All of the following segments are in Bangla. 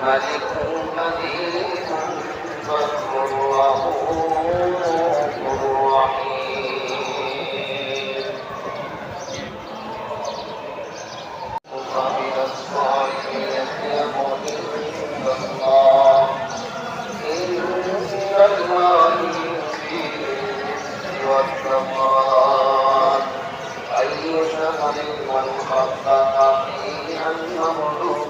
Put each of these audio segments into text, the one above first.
ملك مجيد رؤوف رحيم ومن الصالحين يمن الله إن الله يحيي والثمرات أي شهر من خفف فيه عن مملوكه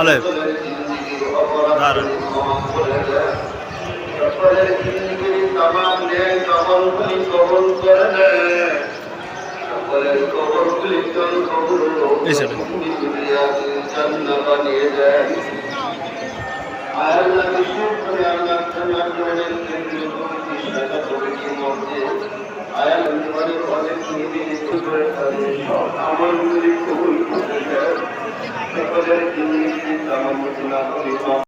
আলেপ। দারুণ। সকলের জিন্দগি তামাম আল্লাহ সব আমলগুলি কবুল করে দেয় সকলের জিন্দগি তামাম না করে।